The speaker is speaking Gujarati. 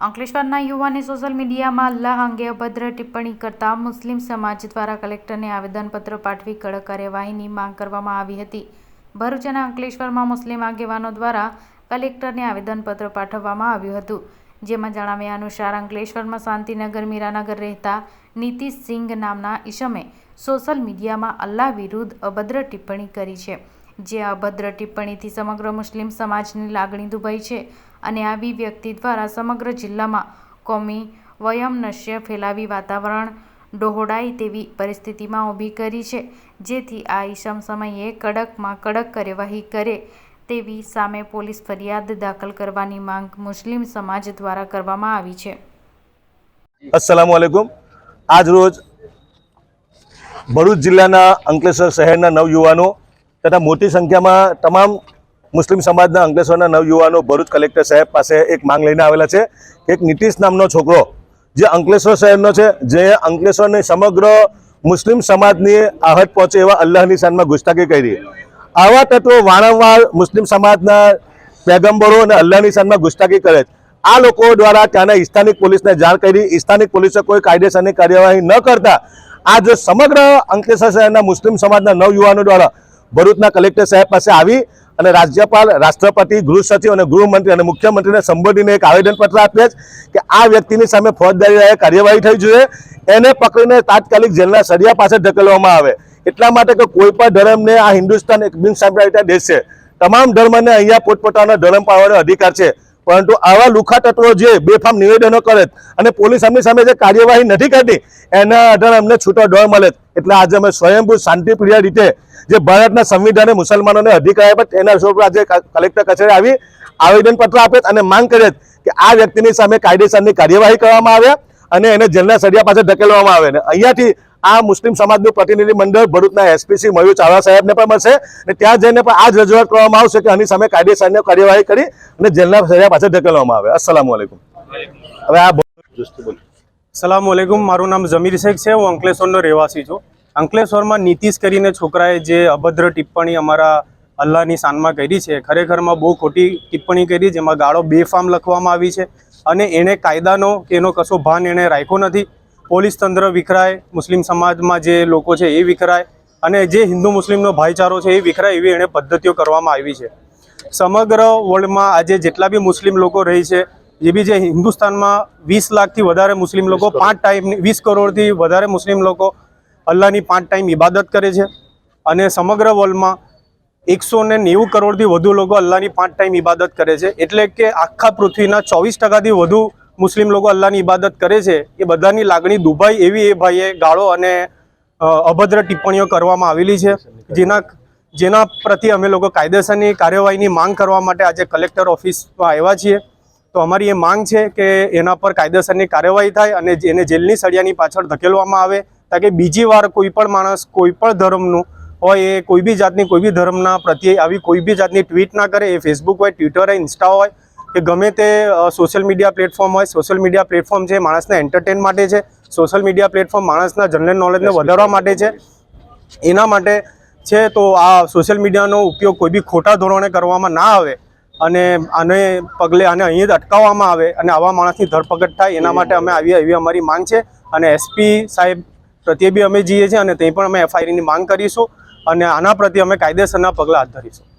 અંકલેશ્વરના યુવાને સોશિયલ મીડિયામાં અલ્લાહ અંગે અભદ્ર ટિપ્પણી કરતા મુસ્લિમ સમાજ દ્વારા કલેક્ટરને આવેદનપત્ર પાઠવી કડક કાર્યવાહીની માંગ કરવામાં આવી હતી. ભરૂચ અને અંકલેશ્વરમાં મુસ્લિમ આગેવાનો દ્વારા કલેક્ટરને આવેદનપત્ર પાઠવવામાં આવ્યું હતું. જેમાં જણાવ્યા અનુસાર, અંકલેશ્વરમાં શાંતિનગર, મીરાનગર રહેતા નીતિશ સિંઘ નામના ઈસમે સોશિયલ મીડિયામાં અલ્લાહ વિરુદ્ધ અભદ્ર ટિપ્પણી કરી છે. જે અભદ્ર ટિપ્પણીથી સમગ્ર મુસ્લિમ સમાજની લાગણી દુભાઈ છે. અને આવી વ્યક્તિ દ્વારા સમગ્ર જિલ્લામાં કોમી વયમનસ્ય ફેલાવી વાતાવરણ ડહોળાય તેવી પરિસ્થિતિમાં ઊભી કરી છે, જેથી આ ઈસમ સમયે કડકમાં કડક કાર્યવાહી કરે તેવી સામે પોલીસ ફરિયાદ દાખલ કરવાની માંગ મુસ્લિમ સમાજ દ્વારા કરવામાં આવી છે. અસલામ આજ રોજ ભરૂચ જિલ્લાના અંકલેશ્વર શહેરના નવયુવાનો તથા મોટી સંખ્યામાં તમામ મુસ્લિમ સમાજના અંકલેશ્વરના નવયુવાનો ભરૂચ કલેક્ટર સાહેબ પાસે એક માંગ લઈને આવેલા છે એક નીતિશ નામનો છોકરો જે અંકલેશ્વર શહેરનો છે, જે અંકલેશ્વરની સમગ્ર મુસ્લિમ સમાજની આહત પહોંચે એવા અલ્લાહની શાનમાં ગુસ્તાકી કરી આવા તત્વો વારંવાર મુસ્લિમ સમાજના પેગમ્બરો અને અલ્લાહની શાનમાં ગુસ્તાકી કરે. આ લોકો દ્વારા ત્યાંના સ્થાનિક પોલીસને જાણ કરી સ્થાનિક પોલીસે કોઈ કાયદેસરની કાર્યવાહી ન કરતા આ જો સમગ્ર અંકલેશ્વર શહેરના મુસ્લિમ સમાજના નવયુવાનો દ્વારા ભરૂચના કલેક્ટર સાહેબ પાસે આવી અને રાજ્યપાલ, રાષ્ટ્રપતિ, ગૃહ સચિવ અને ગૃહમંત્રી અને મુખ્યમંત્રીને સંબોધીને એક આવેદનપત્ર આપ્યા છે કે આ વ્યક્તિની સામે ફોજદારી કાર્યવાહી થઈ જોઈએ. એને પકડીને તાત્કાલિક જેલના સળિયા પાસે ધકેલવામાં આવે. એટલા માટે કે કોઈ પણ ધર્મને આ હિન્દુસ્તાન એક બિન સાંપ્રદાયિક દેશ છે. તમામ ધર્મને અહીંયા પોતપોતાનો ધર્મ પાળવાનો અધિકાર છે. પરંતુ આવા લુખા તત્વો જે બેફામ નિવેદનો કરે અને પોલીસ એમની સામે જે કાર્યવાહી નથી કરતી એના આધારે અમને છૂટો ડર મળે. એટલે આજે અમે સ્વયંભૂ શાંતિપ્રિય રીતે જે ભારતના સંવિધાને મુસલમાનોને અધિકાર આપ્યા છે, એના સ્વરૂપે આજે કલેક્ટર કચેરી આવી આવેદનપત્ર આપે અને માંગ કરે કે આ વ્યક્તિની સામે કાયદેસરની કાર્યવાહી કરવામાં આવે અને એને જેલના સળિયા પાસે ધકેલવામાં આવે અને અહીંયાથી આ મુસ્લિમ સમાજનું પ્રતિનિધિ મંડળ ભરૂચના એસપીસી મયુર ચાવડા સાહેબને પણ મળશે અને ત્યાં જઈને પણ આ જ રજૂઆત કરવામાં આવશે કે આની સામે કાયદેસરની કાર્યવાહી કરી અને જેલના સજા પાછળ ધકેલવામાં આવે. અસલામ વાલેકુમ હવે આ. સલામ વાલેકુમ મારું નામ જમીર શેખ છે. હું અંકલેશ્વરનો રહેવાસી છું. અંકલેશ્વરમાં નીતિશ કરીને છોકરાએ જે અભદ્ર ટિપ્પણી અમારા અલ્લાહની શાનમાં કરી છે ખરેખરમાં બહુ ખોટી ટિપ્પણી કરી જેમાં ગાળો બેફામ લખવામાં આવી છે અને એણે કાયદાનો કે એનો કશો ભાન એણે રાખ્યો નથી. પોલીસ તંત્ર વિખરાય મુસ્લિમ સમાજમાં જે લોકો છે એ વિખરાય અને જે હિન્દુ મુસ્લિમનો ભાઈચારો છે એ વિખરાય એવી એણે પદ્ધતિઓ કરવામાં આવી છે. સમગ્ર વર્લ્ડમાં આજે જેટલા બી મુસ્લિમ લોકો રહી છે જે બી જે હિન્દુસ્તાનમાં વીસ લાખથી વધારે મુસ્લિમ લોકો પાંચ ટાઈમની વીસ કરોડથી વધારે મુસ્લિમ લોકો અલ્લાહની પાંચ ટાઈમ ઇબાદત કરે છે અને સમગ્ર વર્લ્ડમાં એકસો ને નેવું કરોડથી વધુ લોકો અલ્લાહની પાંચ ટાઈમ ઇબાદત કરે છે. એટલે કે આખા પૃથ્વીના ચોવીસ ટકાથી વધુ મુસ્લિમ લોકો અલ્લાહની ઇબાદત કરે છે, એ બધાની લાગણી દુભાઈ એવી એ ભાઈએ ગાળો અને અભદ્ર ટિપ્પણીઓ કરવામાં આવેલી છે. જેના જેના પ્રત્યે અમે લોકો કાયદેસરની કાર્યવાહીની માંગ કરવા માટે આજે કલેક્ટર ઓફિસમાં આવ્યા છીએ. તો અમારી એ માંગ છે કે એના પર કાયદેસરની કાર્યવાહી થાય અને એને જેલની સળિયાની પાછળ ધકેલવામાં આવે. તાકે બીજી વાર કોઈ પણ માણસ, કોઈ પણ ધર્મનું, હોય એ કોઈ બી જાતની કોઈ બી ધર્મના પ્રત્યે આવી કોઈ બી જાતની ટ્વીટ ના કરે, એ ફેસબુક હોય ટ્વિટર હોય ઇન્સ્ટા હોય કે ગમે તે સોશિયલ મીડિયા પ્લેટફોર્મ હોય સોશિયલ મીડિયા પ્લેટફોર્મ છે માણસને એન્ટરટેન માટે છે સોશિયલ મીડિયા પ્લેટફોર્મ માણસના જનરલ નોલેજને વધારવા માટે છે એના માટે છે તો આ સોશિયલ મીડિયાનો ઉપયોગ કોઈ બી ખોટા ધોરણે કરવામાં ના આવે અને આને પગલે આને અહીં જ અટકાવવામાં આવે અને આવા માણસની ધરપકડ થાય એના માટે અમે આવી એવી અમારી માંગ છે. અને એસપી સાહેબ પ્રત્યે બી અમે જઈએ છીએ અને તે પણ અમે એફઆઈઆરની માંગ કરીશું અને આના પ્રત્યે અમે કાયદેસરના પગલાં હાથ ધરીશું.